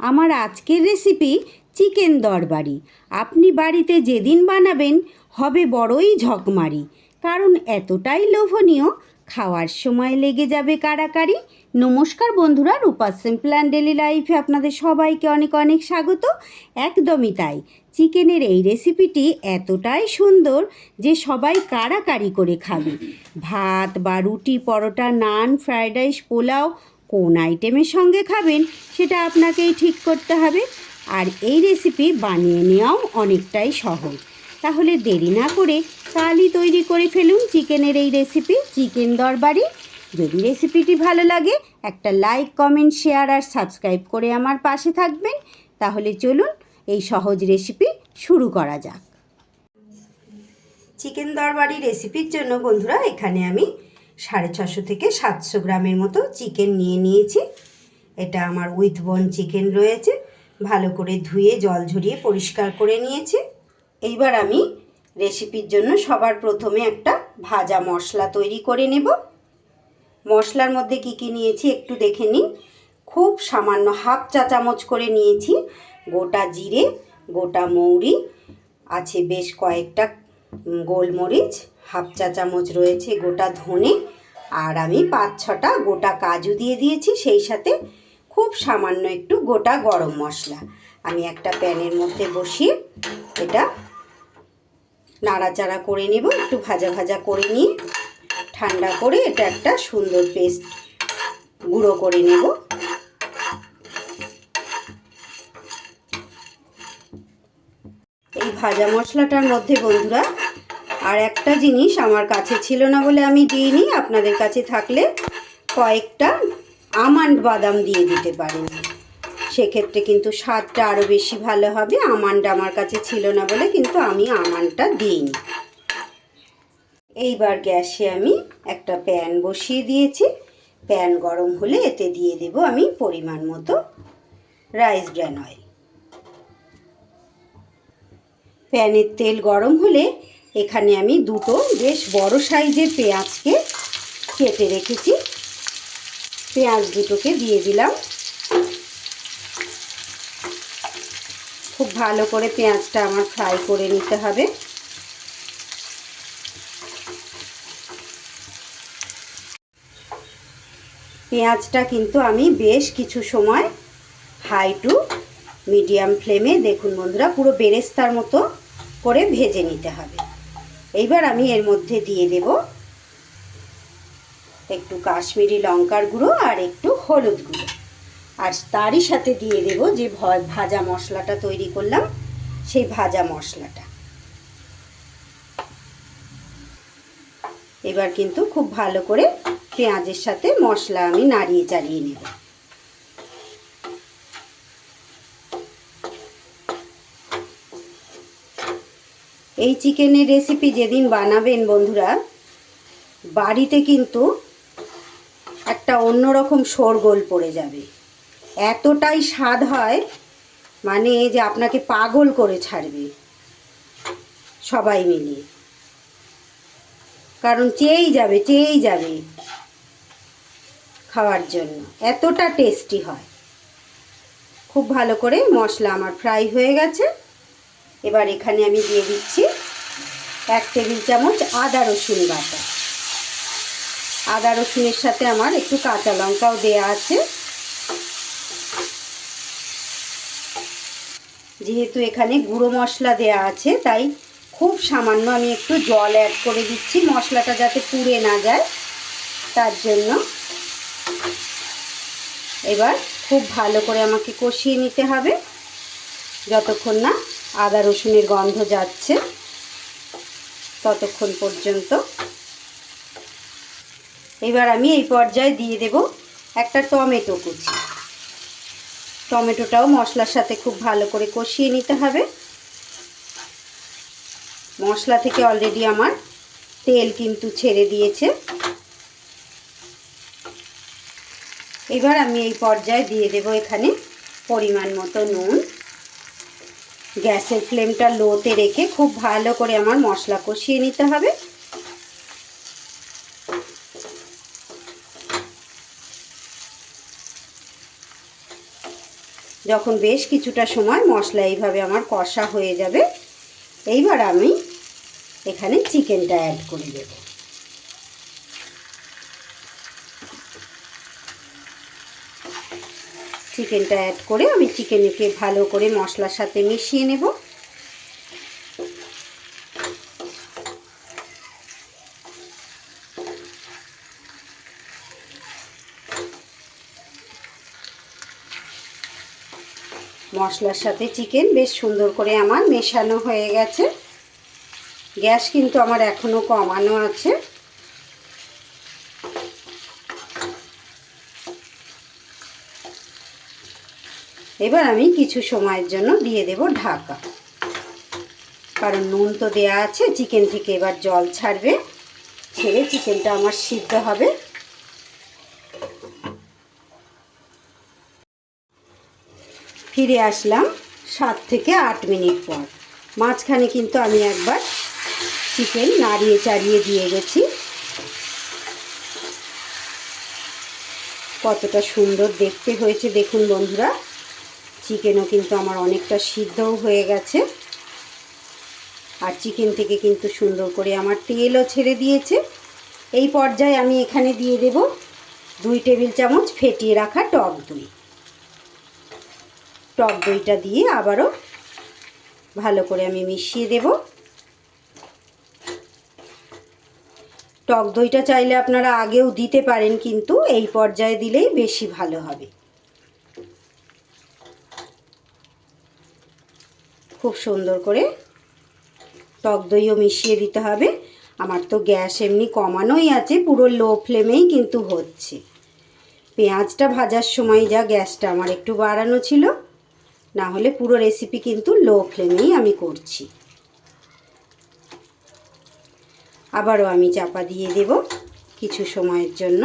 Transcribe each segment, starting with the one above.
আমার আজকের recipe chicken দরবারি। আপনি বাড়িতে যেদিন বানাবেন, হবে বড়ই ঝকমারি। কারণ এতটাই লোভনীয়, খাওয়ার সময় লেগে যাবে কারাকারি নমস্কার বন্ধুরা, রূপা সিম্পল অ্যান্ড ডেলি লাইফে আপনাদের সবাইকে অনেক অনেক স্বাগত। একদমই তাই। চিকেনের এই রেসিপিটি এতটাই সুন্দর যে সবাই কারাকারি করে খাবে। ভাত বা রুটি, পরোটা, নান ফ্রায়েড রাইস পোলাও কোন আইটেমের সঙ্গে খাবেন সেটা আপনাকেই ঠিক করতে হবে। আর এই রেসিপি বানিয়ে নেওয়াও অনেকটাই সহজ। তাহলে দেরি না করে কালই তৈরি করে ফেলুন চিকেনের এই রেসিপি চিকেন দরবারি। যদি রেসিপিটি ভালো লাগে, একটা লাইক কমেন্ট শেয়ার আর সাবস্ক্রাইব করে আমার পাশে থাকবেন। তাহলে চলুন এই সহজ রেসিপি শুরু করা যাক। চিকেন দরবারি রেসিপির জন্য বন্ধুরা, এখানে আমি সাড়ে ছশো থেকে সাতশো গ্রামের মতো চিকেন নিয়ে নিয়েছি। এটা আমার উইথ বোন চিকেন রয়েছে। ভালো করে ধুয়ে, জল ঝরিয়ে পরিষ্কার করে নিয়েছি। এইবার আমি রেসিপির জন্য সবার প্রথমে একটা ভাজা মশলা তৈরি করে নেব। মশলার মধ্যে কি কি নিয়েছি একটু দেখে নিন। খুব সামান্য হাফ চা চামচ করে নিয়েছি গোটা জিরে, গোটা মৌরি, আছে বেশ কয়েকটা গোলমরিচ, হাফ চা চামচ রয়েছে গোটা ধনে আর আমি পাঁচ ছটা গোটা কাজু দিয়ে দিয়েছি, সেই সাথে খুব সামান্য একটু গোটা গরম মশলা। আমি একটা প্যানের মধ্যে বসিয়ে এটা নাড়াচাড়া করে নেব, একটু ভাজা ভাজা করে নিয়ে ঠান্ডা করে এটা একটা সুন্দর পেস্ট গুঁড়ো করে নেব। এই ভাজা মশলাটার মধ্যে বন্ধুরা আর একটা জিনিস আমার কাছে ছিল না বলে আমি দিইনি, আপনাদের কাছে থাকলে কয়েকটা আমান্ড বাদাম দিয়ে দিতে পারেন। সেক্ষেত্রে কিন্তু স্বাদটা আরও বেশি ভালো হবে, আমান্ড আমার কাছে ছিল না বলে কিন্তু আমি আমান্ডটা দিইনি। এইবার গ্যাসে আমি একটা প্যান বসিয়ে দিয়েছি। প্যান গরম হলে এতে দিয়ে দেব আমি পরিমাণ মতো রাইস ব্র্যান অয়েল। প্যানের তেল গরম হলে এখানে আমি দুটো বেশ বড় সাইজের পেঁয়াজকে কেটে রেখেছি। পেঁয়াজ দুটোকে দিয়ে দিলাম। খুব ভালো করে পেঁয়াজটা আমার ফ্রাই করে নিতে হবে। পেঁয়াজটা কিন্তু আমি বেশ কিছু সময় হাই টু মিডিয়াম ফ্লেমে, দেখুন বন্ধুরা, পুরো বেরেস্তার মতো করে ভেজে নিতে হবে। এইবার আমি এর মধ্যে দিয়ে দেব একটু কাশ্মীরি লঙ্কার গুঁড়ো আর একটু হলুদ গুঁড়ো। আর তারই সাথে দিয়ে দেব যে ভাজা মশলাটা তৈরি করলাম, সেই ভাজা মশলাটা। এবার কিন্তু খুব ভালো করে পেঁয়াজের সাথে মশলা আমি নাড়িয়ে চাড়িয়ে নেব। এই চিকেনের রেসিপি যেদিন বানাবেন বন্ধুরা, বাড়িতে কিন্তু একটা অন্যরকম শোরগোল পড়ে যাবে। এতটাই স্বাদ হয় মানে যে আপনাকে পাগল করে ছাড়বে সবাই মিলিয়ে কারণ চেয়েই যাবে চেয়েই যাবে খাওয়ার জন্য। এতটা টেস্টি হয়। খুব ভালো করে মশলা আমার ফ্রাই হয়ে গেছে। এবার এখানে আমি দিয়ে দিচ্ছি এক টেবিল চামচ আদা রসুন বাটা। আদা রসুনের সাথে আমার একটু কাঁচা লঙ্কাও দেয়া আছে। যেহেতু এখানে গুঁড়ো মশলা দেয়া আছে, তাই খুব সামান্য আমি একটু জল অ্যাড করে দিচ্ছি, মশলাটা যাতে পুড়ে না যায়, তার জন্য। এবার খুব ভালো করে আমাকে কষিয়ে নিতে হবে, যতক্ষণ না আদা রসুনের গন্ধ যাচ্ছে ততক্ষণ পর্যন্ত। এবার আমি এই পর্যায়ে দিয়ে দেব একটা টমেটো কুচি। টমেটোটাও মশলার সাথে খুব ভালো করে কষিয়ে নিতে হবে। মশলা থেকে অলরেডি আমার তেল কিন্তু ছেড়ে দিয়েছে। এবার আমি এই পর্যায়ে দিয়ে দেব এখানে পরিমাণ মতো নুন। গ্যাসের ফ্লেমটা লোতে রেখে খুব ভালো করে আমার মশলা কষিয়ে নিতে হবে। যখন বেশ কিছুটা সময় মশলা এইভাবে আমার কষা হয়ে যাবে, এইবার আমি এখানে চিকেনটা অ্যাড করে দেব। চিকেনটা অ্যাড করে আমি চিকেনকে ভালো করে মশলার সাথে মিশিয়ে নেব। মশলার সাথে চিকেন বেশ সুন্দর করে আমার মেশানো হয়ে গেছে। গ্যাস কিন্তু আমার এখনও কমানো আছে। এবার আমি কিছু সময়ের জন্য দিয়ে দেব ঢাকা। কারণ নুন তো দেয়া আছে চিকেন থেকে এবার জল ছাড়বে, ছেড়ে চিকেনটা আমার সিদ্ধ হবে। ফিরে আসলাম সাত থেকে আট মিনিট পর। মাঝখানে কিন্তু আমি একবার চিকেন নাড়িয়ে চাড়িয়ে দিয়ে গেছি। কতটা সুন্দর দেখতে হয়েছে, দেখুন বন্ধুরা। চিকেনও কিন্তু আমার অনেকটা সিদ্ধও হয়ে গেছে। আর চিকেন থেকে কিন্তু সুন্দর করে আমার তেলও ছেড়ে দিয়েছে। এই পর্যায়ে আমি এখানে দিয়ে দেব দুই টেবিল চামচ ফেটিয়ে রাখা টক দই। টক দইটা দিয়ে আবারও ভালো করে আমি মিশিয়ে দেব। টক দইটা চাইলে আপনারা আগেও দিতে পারেন, কিন্তু এই পর্যায়ে দিলেই বেশি ভালো হবে। খুব সুন্দর করে টক দইও মিশিয়ে দিতে হবে। আমার তো গ্যাস এমনি কমানোই আছে, পুরো লো ফ্লেমেই কিন্তু হচ্ছে। পেঁয়াজটা ভাজার সময় যা গ্যাসটা আমার একটু বাড়ানো ছিল, না হলে পুরো রেসিপি কিন্তু লো ফ্লেমেই আমি করছি। আবারও আমি চাপা দিয়ে দেব কিছু সময়ের জন্য।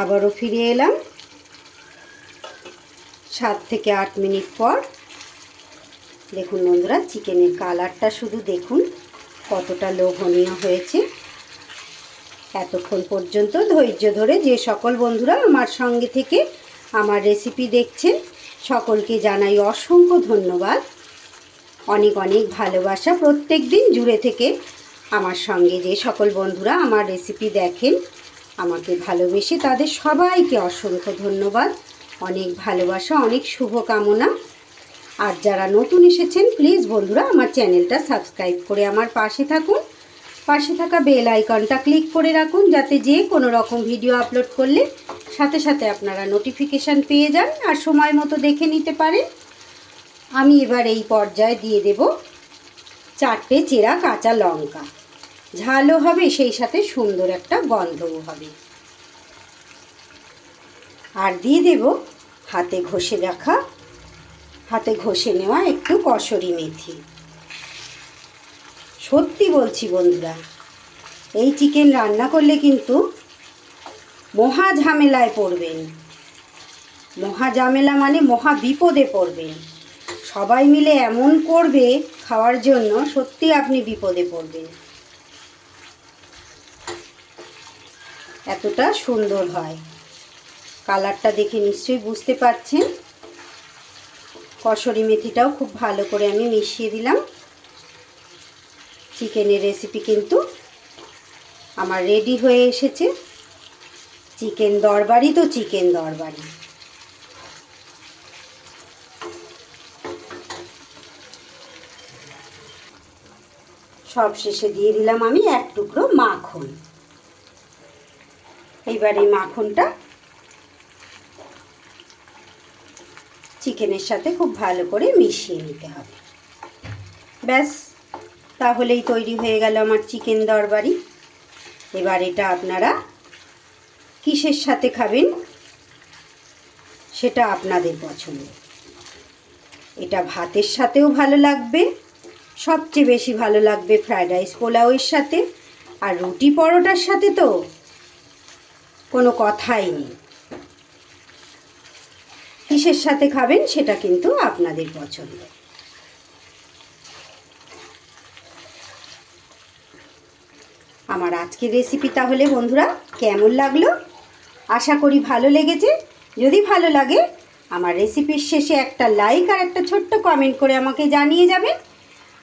আবারও ফিরে এলাম। সাত থেকে আট মিনিট পর। দেখুন বন্ধুরা, চিকেনের কালারটা শুধু দেখুন, কতটা লোভনীয় হয়েছে। এতক্ষণ পর্যন্ত ধৈর্য ধরে যে সকল বন্ধুরা আমার সঙ্গে থেকে আমার রেসিপি দেখছেন, সকলকে জানাই অসংখ্য ধন্যবাদ। অনেক অনেক ভালোবাসা প্রত্যেক দিন জুড়ে থেকে আমার সঙ্গে যে সকল বন্ধুরা আমার রেসিপি দেখেন আমাকে ভালোবেসে তাদের সবাইকে অসংখ্য ধন্যবাদ। অনেক ভালোবাসা, অনেক শুভকামনা। আর যারা নতুন এসেছেন প্লিজ বন্ধুরা, আমার চ্যানেলটা সাবস্ক্রাইব করে আমার পাশে থাকুন। পাশে থাকা বেল আইকনটা ক্লিক করে রাখুন, যাতে যে কোনো রকম ভিডিও আপলোড করলে সাথে সাথে আপনারা নোটিফিকেশান পেয়ে যান আর সময় মতো দেখে নিতে পারেন। আমি এবার এই পর্যায়ে দিয়ে দেব চারটে চেরা কাঁচা লঙ্কা। ঝালও হবে, সেই সাথে সুন্দর একটা গন্ধও হবে। আর দিয়ে দেব হাতে ঘষে রাখা, হাতে ঘষে নেওয়া একটু কসরি মেথি। সত্যি বলছি বন্ধুরা, এই চিকেন রান্না করলে কিন্তু মহা ঝামেলায় পড়বেন। মহা ঝামেলা মানে মহা বিপদে পড়বেন। সবাই মিলে এমন করবে খাওয়ার জন্য সত্যি আপনি বিপদে পড়বেন। এতটা সুন্দর হয়। কালারটা দেখে নিশ্চয়ই বুঝতে পারছেন। কসরি মেথিটাও খুব ভালো করে আমি মিশিয়ে দিলাম। চিকেনের রেসিপি কিন্তু আমার রেডি হয়ে এসেছে। চিকেন দরবারি তো চিকেন দরবারি। সব শেষে দিয়ে দিলাম আমি এক টুকরো মাখন। এইবার এই মাখনটা চিকেনের সাথে খুব ভালো করে মিশিয়ে নিতে হবে। ব্যাস, তাহলেই তৈরি হয়ে গেল আমার চিকেন দরবারি এবার এটা আপনারা কিসের সাথে খাবেন সেটা আপনাদের পছন্দ। এটা ভাতের সাথেও ভালো লাগবে, সবচেয়ে বেশি ভালো লাগবে ফ্রায়েড রাইস পোলাওয়ের সাথে। আর রুটি পরোটার সাথে তো কোনো কথাই নেই। কিসের সাথে খাবেন সেটা কিন্তু আপনাদের পছন্দ। আমার আজকের রেসিপি তাহলে বন্ধুরা কেমন লাগল? আশা করি ভালো লেগেছে। যদি ভালো লাগে, আমার রেসিপির শেষে একটা লাইক আর একটা ছোট্ট কমেন্ট করে আমাকে জানিয়ে যাবেন।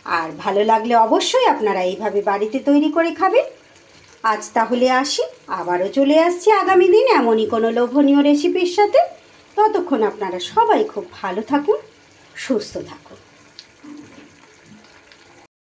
আর ভালো লাগলে অবশ্যই আপনারা এইভাবে বাড়িতে তৈরি করে খাবেন। আজ তাহলে আসি। আবারও চলে আসছি আগামী দিন এমনই কোনো লোভনীয় রেসিপির সাথে। ততক্ষণ আপনারা সবাই খুব ভালো থাকুন, সুস্থ থাকুন।